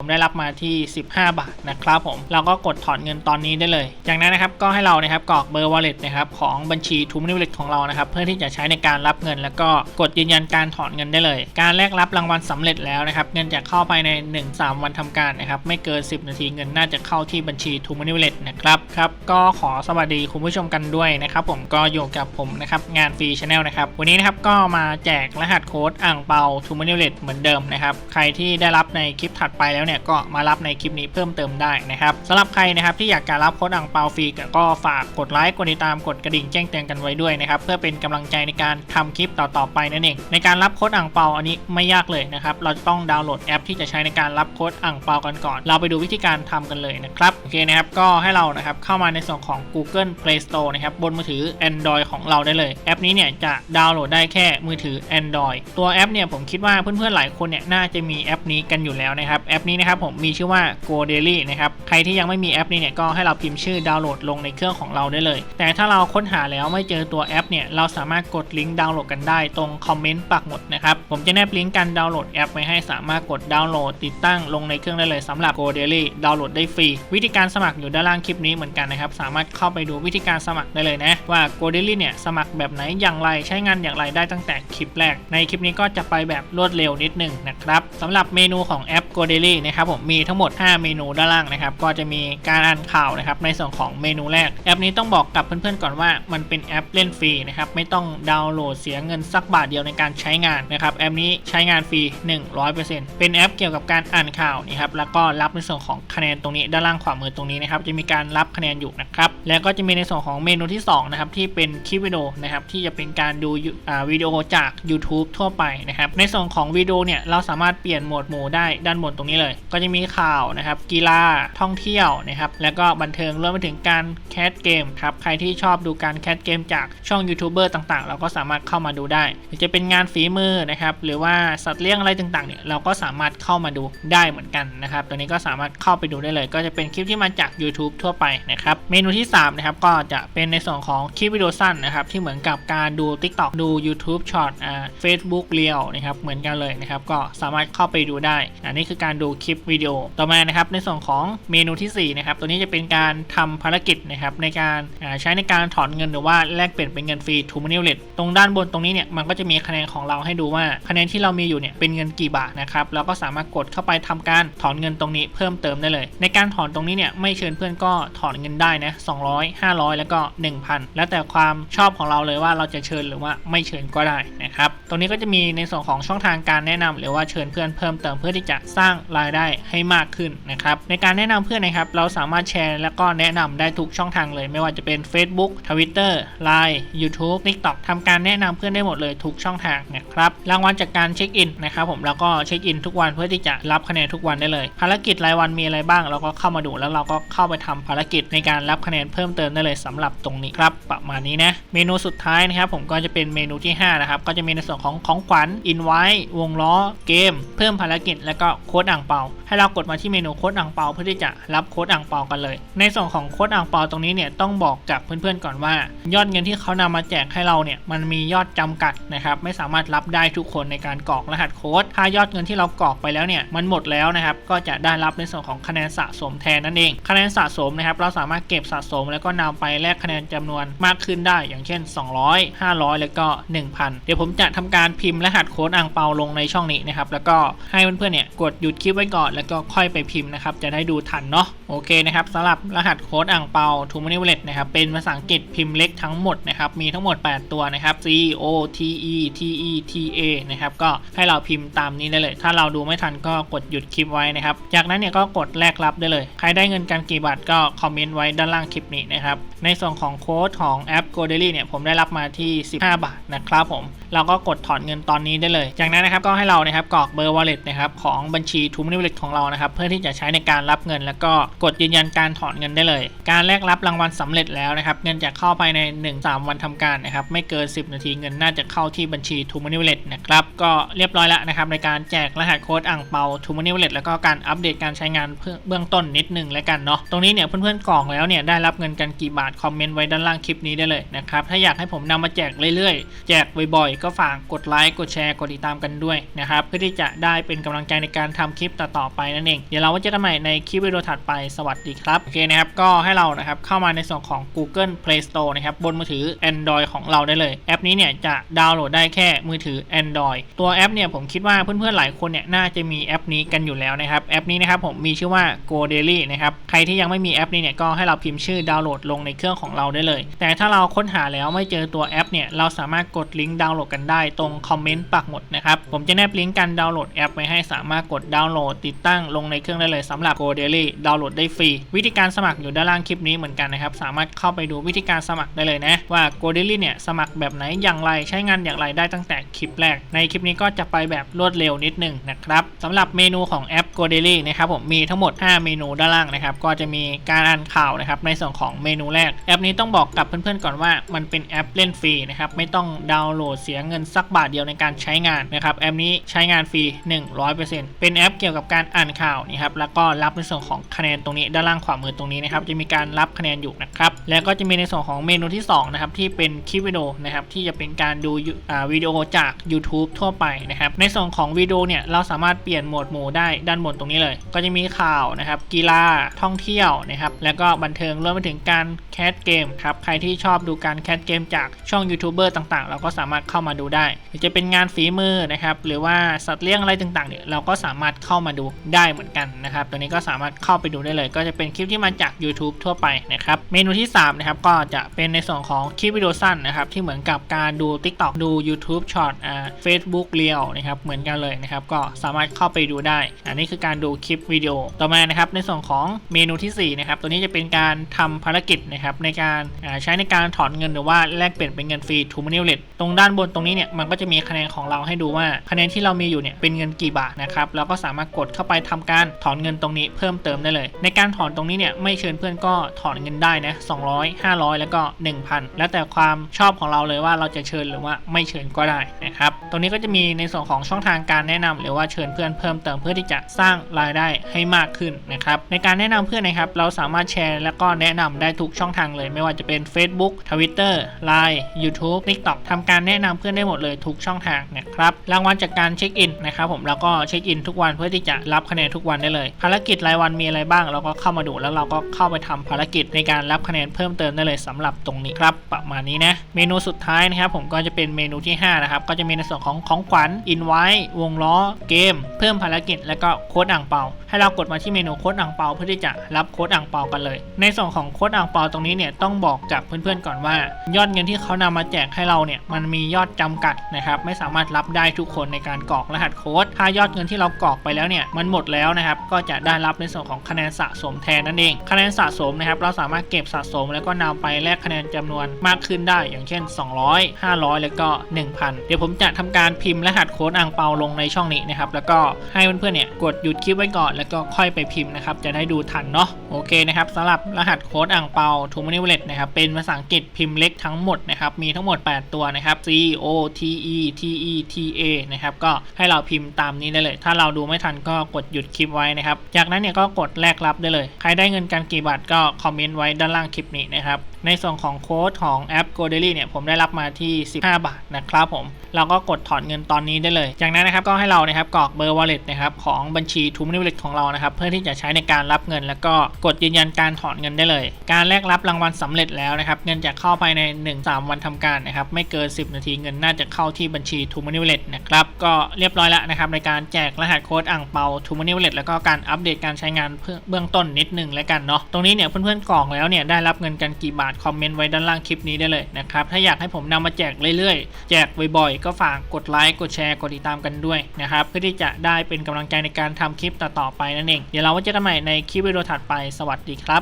ผมได้รับมาที่ 15 บาทนะครับผมเราก็กดถอนเงินตอนนี้ได้เลย จากนั้นนะครับก็ให้เรานะครับกรอกเบอร์ wallet นะครับของบัญชี t ูมินิ wallet ของเรานะครับเพื่อที่จะใช้ในการรับเงิน แล้วก็กดยืนยันการถอนเงินได้เลย การแลกรับรางวัลสำเร็จแล้วนะครับเงินจะเข้าภายใน 1-3 วันทำการนะครับไม่เกิน 10 นาทีเงินน่าจะเข้าที่บัญชี t ูมินิ wallet นะครับครับก็ขอสวัสดีคุณผู้ชมกันด้วยนะครับผมก็อยู่กับผมนะครับงานฟรีชาแนลนะครับวันนี้นะครับก็มาแจกรหัสโค้ดอ่างเปา t ูมินิ wallet เหมือนเดิมนะครับใครที่ได้รับในคลิปถัดไปแล้วเนี่ยก็มารับในคลิปนี้เพิ่มเติมได้นะครับสำหรับใครนะครับที่อยากจะรับโค้ดอ่างเปาฟรีก็ฝากกดไลค์กดติดตามกดกระดิ่งแจ้งเตือนกันไว้ด้วยนะครับเพื่อเป็นกำลังใจในการทำคลิปต่อๆไปนั่นเองในการรับโค้ดอ่างเปาอันนี้ไม่ยากเลยนะครับเราจะต้องดาวน์โหลดแอปที่จะใช้ในการรับโค้ดอ่างเปากันก่อน เราไปดูวิธีการทำกันเลยนะครับโอเคนะครับก็ให้เรานะครับเข้ามาในส่วนของ Google Play Store นะครับบนมือถือ Android ของเราได้เลยแอปนี้เนี่ยจะดาวน์โหลดได้แค่มือถือ Android ตัวแอปเนี่ยผมคิดว่าเพื่อนๆหลายคนเนี่ยน่าจะมีแอปนี้กันอยู่แล้วนะครับแอปนี้นะครับผมมีชื่อว่า Go Daily นะครับใครที่ยังไม่มีแอปนี้เนี่ยก็ให้เราพิมพ์ชื่อดาวน์โหลดลงในเครื่องของเราได้เลย แต่ถ้าเราค้นหาแล้วไม่เจอตัวแอปเนี่ยเราสามารถกดลิงก์ดาวน์โหลดกันได้ตรงคอมเมนต์ปักหมดนะครับผมจะแนบลิงก์การดาวน์โหลดแอปไว้ให้สามารถกดดาวน์โหลดติดตั้งลงในเครื่องได้เลยสำหรับ Go Daily ดาวน์โหลดได้ฟรีวิธีการสมัครอยู่ด้านล่างคลิปนี้เหมือนกันนะครับสามารถเข้าไปดูวิธีการสมัครได้เลยนะว่า Go Daily เนี่ยสมัครแบบไหนอย่างไรใช้งานอย่างไรได้ตั้งแต่คลิปแรก ในคลิปนี้ก็จะไปแบบรวดเร็วนิดหนึงนะครับสำหรับเมนูของแอป Go Daily นะครับผมมีทั้งหมด 5 เมนูด้านล่างนะครับก็จะมีการอ่านข่าวนะครับในส่วนของเมนูแรก แอปนี้ต้องบอกกับเพื่อนๆก่อนว่ามันเป็นแอปเล่นฟรีนะครับไม่ต้องดาวน์โหลดเสียเงินสักบาทเดียวในการใช้งานนะครับแอปนี้ใช้งานฟรี 100%เป็นแอปเกี่ยวกับการอ่านข่าวนี่ครับแล้วก็รับในส่วนของคะแนนตรงนี้ด้านล่างขวามือตรงนี้นะครับจะมีการรับคะแนนอยู่นะครับแล้วก็จะมีในส่วนของเมนูที่สองนะครับที่เป็นคลิปวิดีโอนะครับที่จะเป็นการดูวิดีโอจาก YouTube ทั่วไปนะครับในส่วนของวิดีโอเนี่ยเราสามารถเปลี่ยนโหมดหมู่ได้ด้านบนตรงนี้เลยก็จะมีข่าวนะครับ กีฬาท่องเที่ยวนะครับ แล้วก็บันเทิงรวมไปถึงการแคสเกมครับ ใครที่ชอบดูการแคสเกมจากช่องยูทูบเบอร์ต่างๆ เราก็สามารถเข้ามาดูได้ หรือจะเป็นงานฝีมือนะครับ หรือว่าสัตว์เลี้ยงอะไรต่างๆ เนี่ย เราก็สามารถเข้ามาดูได้เหมือนกันนะครับ ตัวนี้ก็สามารถเข้าไปดูได้เลย ก็จะเป็นคลิปที่มาจาก YouTube ทั่วไปนะครับ เมนูที่3นะครับ ก็จะเป็นในส่วนของคลิปวิดีโอสั้นนะครับ ที่เหมือนกับการดู TikTok ดู YouTube Short อ่า Facebook Reel นะครับ เหมือนกันเลยนะครับ ก็สามารถเข้าไปดูได้ อันนี้คือการดูคลิปวิดีโอ ต่อมานะครับในส่วนของเมนูที่ 4 นะครับ ตัวนี้จะเป็นการทำภารกิจนะครับในการใช้ในการถอนเงินหรือว่าแลกเปลี่ยนเป็นเงินฟรี t ูมินิเลตตรงด้านบนตรงนี้เนี่ยมันก็จะมีคะแนนของเราให้ดูว่าคะแนนที่เรามีอยู่เนี่ยเป็นเงินกี่บาทนะครับเราก็สามารถกดเข้าไปทำการถอนเงินตรงนี้เพิ่มเติมได้เลย ในการถอนตรงนี้เนี่ยไม่เชิญเพื่อนก็ถอนเงินได้นะ200 500 แล้วก็ 1,000 แล้วแต่ความชอบของเราเลยว่าเราจะเชิญหรือว่าไม่เชิญก็ได้นะครับตรงนี้ก็จะมีในส่วนของช่องทางการแนะนำหรือว่าเชิญเพื่อนเพิ่มเติมเพื่อที่จะสร้างรายได้ให้มากขึ้นนะครับในการแนะนำเพื่อนนะครับ เราสามารถแชร์แล้วก็แนะนำได้ทุกช่องทางเลย ไม่ว่าจะเป็น Facebook Twitter Line YouTube TikTok ทำการแนะนำเพื่อนได้หมดเลยทุกช่องทางนะครับรางวัลจากการเช็คอินนะครับผมแล้วก็เช็คอินทุกวันเพื่อที่จะรับคะแนนทุกวันได้เลย ภารกิจรายวันมีอะไรบ้าง เราก็เข้ามาดูแล้วเราก็เข้าไปทำภารกิจในการรับคะแนนเพิ่มเติมได้เลยสำหรับตรงนี้ครับประมาณนี้นะเมนูสุดท้ายนะครับผมก็จะเป็นเมนูที่5นะครับก็จะมีในส่วนของของขวัญอินไว้วงล้อเกม เพิ่มภารกิจแล้วก็โค้ดอ่างเปาให้เรากดมาที่เมนูโค้ดอ่างเปาเพื่อที่จะรับโค้ดอ่างเปากันเลย ในส่วนของโค้ดอ่างเปาตรงนี้เนี่ยต้องบอกกับเพื่อนๆก่อนว่า ยอดเงินที่เขานำมาแจกให้เราเนี่ยมันมียอดจำกัดนะครับไม่สามารถรับได้ทุกคนในการกรอกรหัสโค้ดถ้ายอดเงินที่เรากรอกไปแล้วเนี่ยมันหมดแล้วนะครับก็จะได้รับในส่วนของคะแนนสะสมแทนนั่นเอง คะแนนสะสมนะครับเราสามารถเก็บสะสม แล้วก็นำไปแลกคะแนนจำนวนมากขึ้นได้ อย่างเช่น 200 500 แล้วก็ 1000 เดี๋ยวผมจะทำการพิมพ์รหัสโค้ดอ่างเปาลงในช่องนี้นะครับแล้วก็ให้เพื่อนๆเนี่ยกดหยุดคลิปไว้ก่อนแล้วก็ค่อยไปพิมพ์นะครับ จะได้ดูทันเนาะโอเคนะครับสำหรับรหัสโค้ดอ่างเปา t ูมินิเวลตนะครับเป็นภาษาอังกฤษพิมพ์เล็กทั้งหมดนะครับมีทั้งหมด 8 ตัวนะครับ C O T E T E T A นะครับก็ให้เราพิมพ์ตามนี้ได้เลย ถ้าเราดูไม่ทันก็กดหยุดคลิปไว้นะครับ จากนั้นเนี่ยก็กดแลกรับได้เลย ใครได้เงินกันกี่บาทก็คอมเมนต์ไว้ด้านล่างคลิปนี้นะครับในส่วนของโค้ดของแอป g o d a i l y เนี่ยผมได้รับมาที่ 15 บาทนะครับผมเราก็กดถอนเงินตอนนี้ได้เลย จากนั้นนะครับก็ให้เรานะครับกรอกเบอร์ wallet นะครับของบัญชี t ูมนิ wallet ของเรานะครับเพื่อที่จะใช้ในการรับเงิน แล้วก็กดยืนยันการถอนเงินได้เลย การแลกรับรางวัลสำเร็จแล้วนะครับเงินจะเข้าภายใน 1-3 วันทำการนะครับไม่เกิน 10 นาทีเงินน่าจะเข้าที่บัญชี t ูมนิ wallet นะครับก็เรียบร้อยแล้วนะครับในการแจกรหัสโค้ดอ่างเปา t ูมนิ wallet แล้วก็การอัปเดตการใช้งานเบื้องต้นนิดนึงแล้วกันเนาะตรงนี้เนี่ยเพื่อนๆกรอกแล้วเนี่ยได้รับเงินกันกี่บาทคอมเมนต์ไว้ด้านล่างคลิปนี้ได้เลยนะครับถ้าอยากให้ผมนำมาแจกเรื่อยๆ แจกบ่อยก็ฝากกดไลค์กดแชร์กดติดตามกันด้วยนะครับเพื่อที่จะได้เป็นกำลังใจในการทำคลิปต่อๆไปนั่นเองเดี๋ยวเราเจอกันใหม่ในคลิปวิดีโอถัดไปสวัสดีครับโอเคนะครับก็ให้เรานะครับเข้ามาในส่วนของ Google Play Store นะครับบนมือถือ Android ของเราได้เลยแอปนี้เนี่ยจะดาวน์โหลดได้แค่มือถือ Android ตัวแอปเนี่ยผมคิดว่าเพื่อนๆหลายคนเนี่ยน่าจะมีแอปนี้กันอยู่แล้วนะครับแอปนี้นะครับผมมีชื่อว่า Go Daily นะครับใครที่ยังไม่มีแอปนี้เนี่ยก็ให้เราพิมพ์ชื่อดาวน์โหลดลงในเครื่องของเราได้เลย แต่ถ้าเราค้นหาแล้วไม่เจอตัวแอปเนี่ยเราสามารถกดลิงก์ดาวน์โหลดกันได้ตรงคอมเมนต์ปักหมุดนะครับ ผมจะแนบลิงก์การดาวน์โหลดแอปไว้ให้สามารถกดดาวน์โหลดติดตั้งลงในเครื่องได้เลยสำหรับ Go Daily ดาวน์โหลดได้ฟรี วิธีการสมัครอยู่ด้านล่างคลิปนี้เหมือนกันนะครับ สามารถเข้าไปดูวิธีการสมัครได้เลยนะ ว่า Go Daily เนี่ยสมัครแบบไหนอย่างไรใช้งานอย่างไรได้ตั้งแต่คลิปแรก ในคลิปนี้ก็จะไปแบบรวดเร็วนิดหนึงนะครับสำหรับเมนูของแอป Go Daily นะครับผมมีทั้งหมด 5 เมนูด้านล่างนะครับก็จะมีการอ่านข่าวนะครับในส่วนของเมนูแรกแอปนี้ต้องบอกกับเพื่อนๆก่อนว่ามันเป็นแอปเล่นฟรีนะครับไม่ต้องดาวน์โหลดเสียเงินสักบาทเดียวในการใช้งานนะครับแอปนี้ใช้งานฟรี 100%เป็นแอปเกี่ยวกับการอ่านข่าวนะครับแล้วก็รับในส่วนของคะแนนตรงนี้ด้านล่างขวามือตรงนี้นะครับจะมีการรับคะแนนอยู่นะครับแล้วก็จะมีในส่วนของเมนูที่สองนะครับที่เป็นคลิปวิดีโอนะครับที่จะเป็นการดูวิดีโอจาก YouTube ทั่วไปนะครับในส่วนของวิดีโอเนี่ยเราสามารถเปลี่ยนโหมดหมู่ได้ด้านบนตรงนี้เลย ก็จะมีข่าวนะครับกีฬาท่องเที่ยวนะครับแล้วก็บันเทิงรวมไปถึงการแคสเกมครับใครที่ชอบดูการแคสเกมจากช่องยูทูบเบอร์ต่างๆ เราก็สามารถเข้ามาดูได้หรือจะเป็นงานฝีมือนะครับหรือว่าสัตว์เลี้ยงอะไรต่างๆเนี่ยเราก็สามารถเข้ามาดูได้เหมือนกันนะครับตัวนี้ก็สามารถเข้าไปดูได้เลย ก็จะเป็นคลิปที่มาจาก YouTube ทั่วไปนะครับเมนูที่ 3 นะครับ ก็จะเป็นในส่วนของคลิปวิดีโอสั้นนะครับที่เหมือนกับการดู TikTok ดู YouTube Short อ่า Facebook Reel นะครับเหมือนกันเลยนะครับก็สามารถเข้าไปดูได้ อันนี้คือการดูคลิปวิดีโอต่อมานะครับในส่วนของเมนูที่4นะครับตัวนี้จะเป็นการทำภารกิจนะครับในการใช้ในการถอนเงินหรือว่าแลกเปลี่ยนเป็นเงินฟรีทูมานิวเลตตรงด้านบนตรงนี้เนี่ยมันก็จะมีคะแนนของเราให้ดูว่าคะแนนที่เรามีอยู่เนี่ยเป็นเงินกี่บาทนะครับเราก็สามารถกดเข้าไปทำการถอนเงินตรงนี้เพิ่มเติมได้เลย ในการถอนตรงนี้เนี่ยไม่เชิญเพื่อนก็ถอนเงินได้นะ200 500 แล้วก็ 1,000 แล้วแต่ความชอบของเราเลยว่าเราจะเชิญหรือว่าไม่เชิญก็ได้นะครับตรงนี้ก็จะมีในส่วนของช่องทางการแนะนำหรือว่าเชิญเพื่อนเพิ่มเติมเพื่อที่จะสร้างรายได้ให้มากขึ้นนะครับในการแนะนำเพื่อนนะครับเราสามารถแชร์แล้วก็แนะนำได้ทุกช่องทางเลย ไม่ว่าจะเป็น Facebook Twitter Line YouTube TikTok ทำการแนะนำเพื่อนได้หมดเลยทุกช่องทางนะครับรางวัลจากการเช็คอินนะครับผมแล้วก็เช็คอินทุกวันเพื่อที่จะรับคะแนนทุกวันได้เลย ภารกิจรายวันมีอะไรบ้างเราก็เข้ามาดูแล้วเราก็เข้าไปทำภารกิจในการรับคะแนนเพิ่มเติมได้เลยสำหรับตรงนี้ครับประมาณนี้นะเมนูสุดท้ายนะครับผมก็จะเป็นเมนูที่ห้านะครับก็จะมีในส่วนของของขวัญอินไว้วงล้อเกม เพิ่มภารกิจแล้วก็โค้ดอ่างเปา ให้เรากดมาที่เมนูโค้ดอ่างเปาเพื่อที่จะรับโค้ดอ่างเปากันเลย ในส่วนของโค้ดอ่างเปาตรงนี้เนี่ยต้องบอกกับเพื่อนๆก่อนว่า ยอดเงินที่เขานำมาแจกให้เราเนี่ยมันมียอดจำกัดนะครับไม่สามารถรับได้ทุกคนในการกรอกรหัสโค้ดถ้ายอดเงินที่เรากรอกไปแล้วเนี่ยมันหมดแล้วนะครับก็จะได้รับในส่วนของคะแนนสะสมแทนนั่นเอง คะแนนสะสมนะครับเราสามารถเก็บสะสมแล้วก็นำไปแลกคะแนนจำนวนมากขึ้นได้อย่างเช่น 200 500 แล้วก็ 1000 เดี๋ยวผมจะทำการพิมพ์รหัสโค้ดอ่างเปาลงในช่องนี้นะครับแล้วก็ให้เพื่อนๆเนี่ยกดหยุดคลิปไว้ก่อนแล้วก็ค่อยไปพิมพ์นะครับจะได้ดูทันเนาะโอเคนะครับสำหรับรหัสโค้ดอ่างเปา t o m o n e y Wallet นะครับเป็นภาษาอังกฤษพิมพ์เล็กทั้งหมดนะครับมีทั้งหมด 8 ตัวนะครับ C O T E T E T A นะครับก็ให้เราพิมพ์ตามนี้ได้เลย ถ้าเราดูไม่ทันก็กดหยุดคลิปไว้นะครับ จากนั้นเนี่ยก็กดแลกรับได้เลย ใครได้เงินกันกี่บาทก็คอมเมนต์ไว้ด้านล่างคลิปนี้นะครับในส่วนของโค้ดของแอป g o d a i l y เนี่ยผมได้รับมาที่ 15 บาทนะครับผม เราก็กดถอนเงินตอนนี้ได้เลย จากนั้นนะครับก็ให้เรานะครับกรอกเบอร์ wallet นะครับของบัญชี t o m o n e y Wallet ของเรานะครับเพื่อที่จะใช้ในการรับเงิน แล้วก็กดยืนยันการถอนเงินได้เลย การแลกรับรางวัลสำเร็จแล้วนะครับเงินจะเข้าภายใน 1-3 วันทำการนะครับไม่เกิน 10 นาทีเงินน่าจะเข้าที่บัญชี t o m o n e y Wallet นะครับ ก็เรียบร้อยแล้วนะครับในการแจกรหัสโค้ดอ่างเปา t o m o n e y Wallet แล้วก็การอัปเดตการใช้งานเพื่อเบื้องต้นนิดนึงแล้วกันเนาะตรงนี้เนี่ยเพื่อนๆกรอกแล้วเนี่ยได้รับเงินกันกี่บาทคอมเมนต์ไว้ด้านล่างคลิปนี้ได้เลยนะครับถ้าอยากให้ผมนำมาแจกเรื่อยๆ แจกบ่อยๆ ก็ฝากกดไลค์กดแชร์กดติดตามกันด้วยนะครับเพื่อที่จะได้เป็นกำลังใจในการทำคลิปต่อๆไปนั่นเองเดี๋ยวเราไว้เจอกันใหม่ในคลิปวิดีโอถัดไปสวัสดีครับ